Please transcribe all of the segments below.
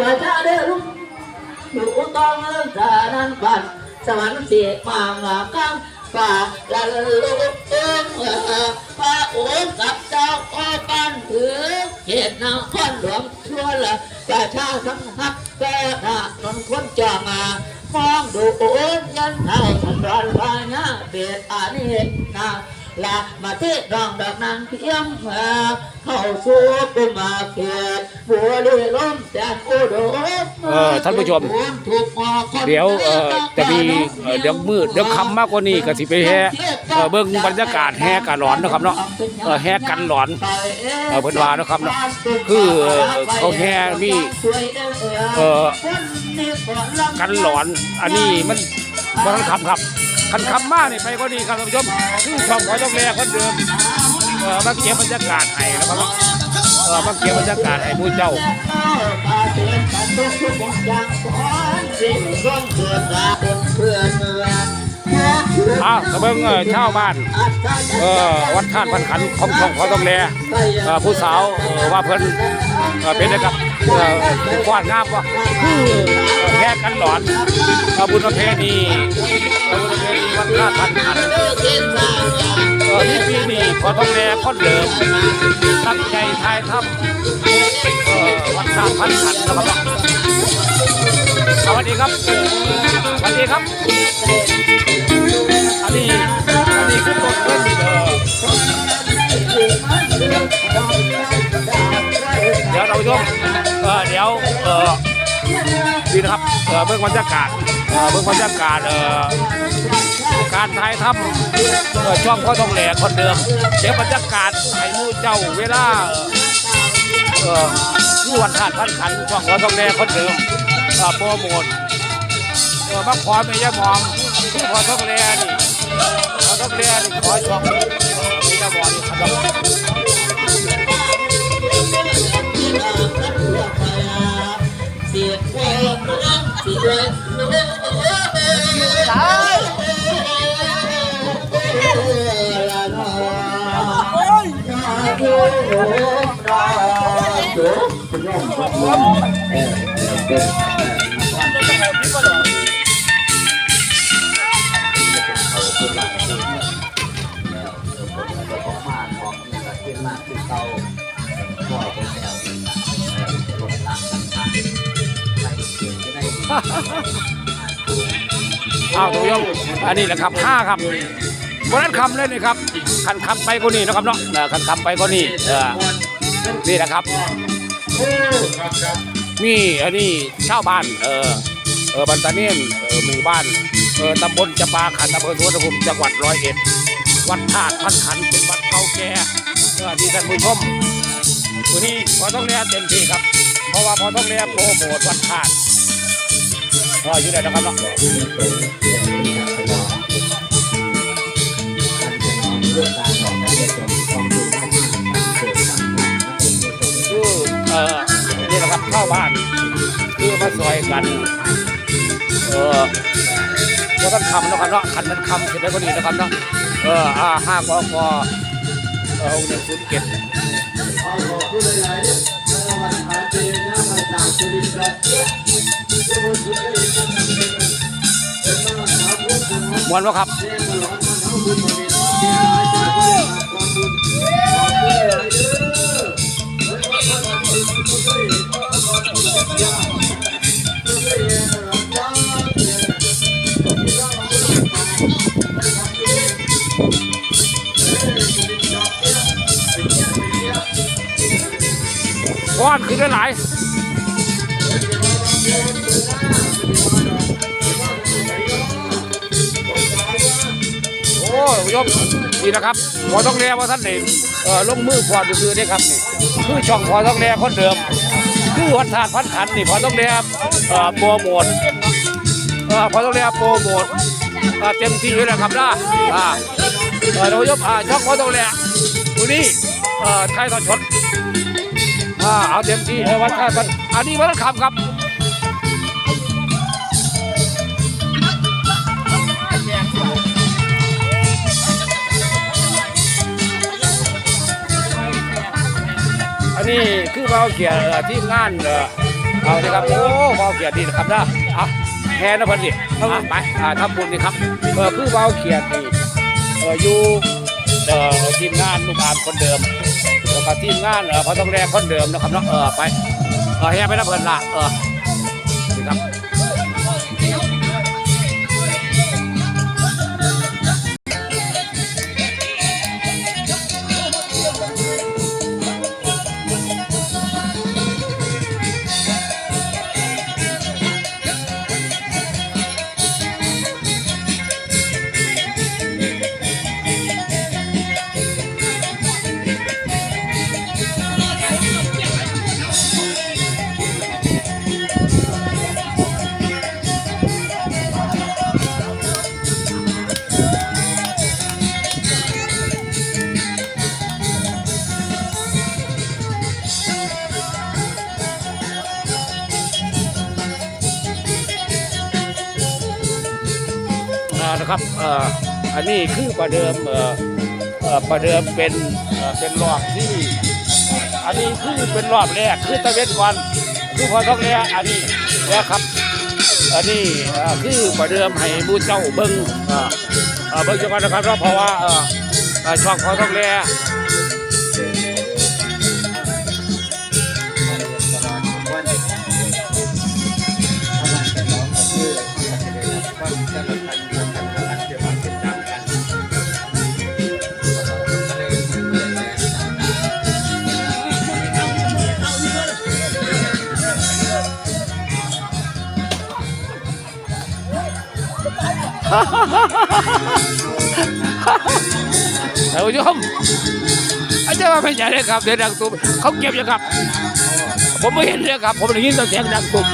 ประชาเด้อลูกอยู่ต้องเรื่องสารันบันสวรรค์เสียมางากังป่าละลูกเอิงพระโอกับเจ้าอ้อปันถือเขตนครหลวงชั่วละประชาทั้งฮักแก่หน้านนคนจอมามองดูโอนยันเท่าสันดอนพายาเบียดอานิเห็นนา ละมาเทศดองดอกนางเพียงเข้าสู่กุมาเขตบัวดีล้มแสนอุดมเออท่านผู้ชม เดี๋ยวเอ่อจะมีเอ่อเดี๋ยวมืดเดี๋ยวคำมากกว่านี้ก็สิไปแห่เอ่อเบิ่งบรรยากาศแห่กันหลอนนะครับเนาะเอ่อแห่กันหลอนเอ่อเพิ่นว่าเนาะครับเนาะคือเขาแห่มีเอ่อกันหลอน อันนี้มันบ่ทันคำครับ คันคำมากนี่ไปก็ดีครับท่านผู้ชมคือช่องขอต้องแลคนเดิมเออมาเก็บบรรยากาศให้นะครับเออมาเก็บบรรยากาศให้ผู้เจ้าอ้าวกระเบิงเอ่าบ้านเออวัดธาตุพันขันของช่องขอต้องแลเอ่อผู้สาวเอ่อว่าเพิ่นเอ่อเป็นนะครับเอ่อกวาดงามว่าคือแค่กันหลอนเอ่อบุญประเพณี เอ่อบุญประเพณีวัดธาพันขันเออที่ปีนี้พอต้องแลคนเดิม ตั้งใจทายทำวันสามพันขันนะครับสวัสดีครับ สวัสดีครับ อันนี้ อันนี้ ดีนะครับเออเบื้องบรรยากาศเบื้องบรรยากาศการถ่ายทำช่องพ่อทองแหลกคนเดิมเดี๋ยวบรรยากาศให้มู่เจ้าเวลาเออคือวันขาดพันขันช่องพ่อทองแหลกคนเดิมเออโปรโมทเออมาขอเมียมอมคือพ่อทองแหลนี่เราต้องเรียนขอชมมีกระบอกนี่ครับ อ้าวทุกยงอันนี้แหละครับห้าครับ วันนั้นคำเลยนี่ครับขันคำไปก็นี่นะครับเนาะขันคำไปก็นี่เออนี่แหละครับ มีอันนี้ชาวบ้าน เออเออบันตาเนียนเออหมู่บ้านเออตำบลจะปาขันอำเภอสุวรรณภูมิจังหวัดร้อยเอ็ดวัดธาตุพันขันเป็นวัดเก่าแก่เออที่ท่านผู้ชมวันนี้พอต้องเรียนเต็มที่ครับ เพราะว่าพอต้องเรียนโปรโมทวัดธาตุเอออยู่ไหนนะครับเนาะ คือเออนี่แหละครับเข้าบ้านคือมาซอยกัน เออแล้วก็คำนะครับเนาะคันนั้นคำเสร็จแล้วก็ดีนะครับเนาะเอออ่าห้ากอกเออหนึ่งศูนย์เจ็ดมวนวะครับ ก้อนคือได้หลายโอ้ยยมนี่นะครับพอต้องแลว่าท่านเด่นเออลงมือพอดูซื้อได้ครับนี่ คือช่องพอต้องแลคนเดิม คือวัดธาตุพันขันนี่พอต้องแลเอ่อโปรโมทเออพอต้องแลโปรโมทเอ่อเต็มที่เลยครับนะอ่าเรายกอ่าช่องพอต้องแลวันนี้เอ่อไทยต่อชดอ่าเอาเต็มที่เออวัดธาตุพันอันนี้วัดคำครับาเกียร์ที่งานเอาเอาดีครับโอ้เบาเกียร์ดีนะครับนะเอะแทนนะพิ่นดิเอาไปทำบุญนี่ครับเออคือเบาเกียดนี่เอออยู่เออทีมงานลูกอามคนเดิมแล้วก็ทีมงานเออพอต้องแรกคนเดิมนะครับเนาะเออไปเออแห่ไปนะเพิ่นละเออนี่ครับ นะครับอันนี้คือประเดิมประเดิมเป็นเป็นรอบที่ อันนี้คือเป็นรอบแรกคือตะเวนก่อนคือพอท้องแล้วอันนี้แล้วครับ อันนี้คือประเดิมให้บูเจ้าเบิ้งเบิ้งจังหวัดนะครับเพราะว่าเอ่อเอ่อช่องพอท้องแล้ว ท่านผู้ชมอาจารย์ว่าเป็นอย่างไรครับเสียงดังตุ้มเขาเก็บอย่างครับ ผมไม่เห็นเลยครับ ผมได้ยินแต่เสียงดังตุ้ม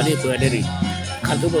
อันนี้เปิดได้ดิคันทุกเบอ